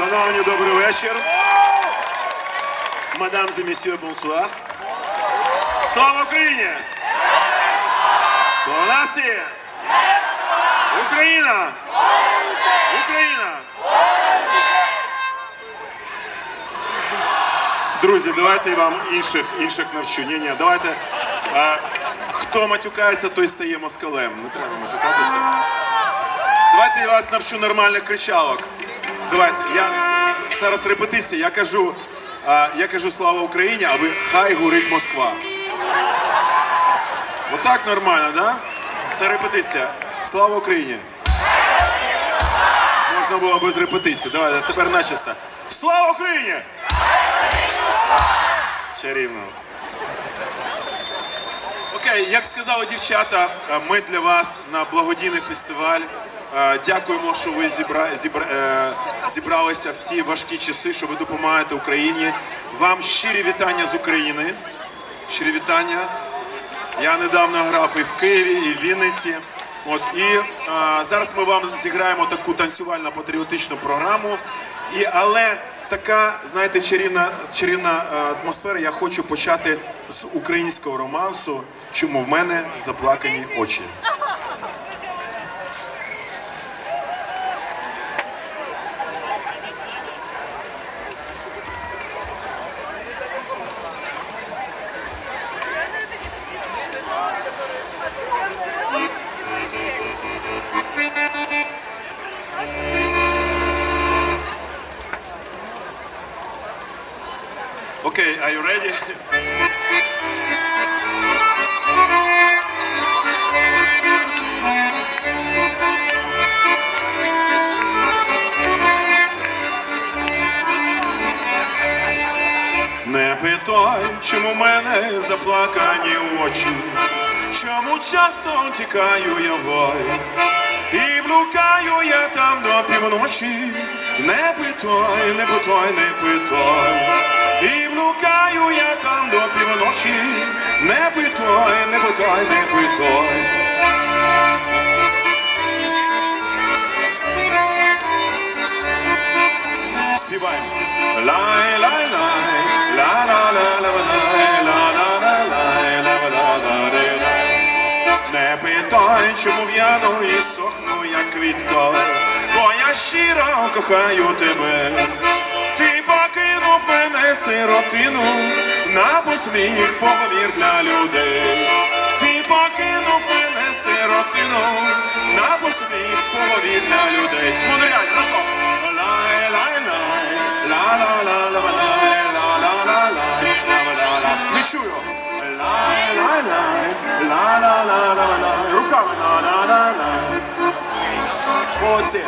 Шановні, добрий вечір. Мадам і месьє, бонсуар. Слава Україні! Слава нації! Україна! Україна! Друзі, давайте я вам інших, інших навчу. Ні, ні, давайте. А, хто матюкається, той стає москалем. Не треба матюкатися. Давайте я вас навчу нормальних кричалок. Давайте. Я зараз репетиція. Я кажу, а, я кажу слава Україні, а ви хай горить Москва. Отак нормально, да? Це репетиція. Слава Україні. Можна було без репетиції. Давайте тепер начисто. Слава Україні! Чарівно. Окей, як сказали дівчата, ми для вас на благодійний фестиваль. Е, Дякуємо, що ви зібра... зібра... е, зібралися в ці важкі часи, що ви допомагаєте Україні. Вам щирі вітання з України. Щирі вітання. Я недавно грав і в Києві, і в Вінниці. От і е, зараз ми вам зіграємо таку танцювально патріотичну програму. І але така, знаєте, чарівна, чарівна атмосфера. Я хочу почати з українського романсу. Чому в мене заплакані очі? Не питай, чому в мене заплакані очі, чому часто тікаю я в бой, і блукаю я там до півночі. Не питай, не питай, не питай, і блукаю я там ла ла ла ре, лай. Не питай, чому в'яну і сохну, як квітка, бо я щиро кохаю тебе. Ти покинув мене сиротину, на посміх поговір для людей. Покинув мене сиротину, на посміх поговір для людей. Монреаль, разом. Лай, лай, лай, ла ла ла ла лай, ла ла ла лай, ла ла ла. Не чую. Лай, лай, лай, ла ла ла ла лай. Руками ла ла ла лай. Молодці.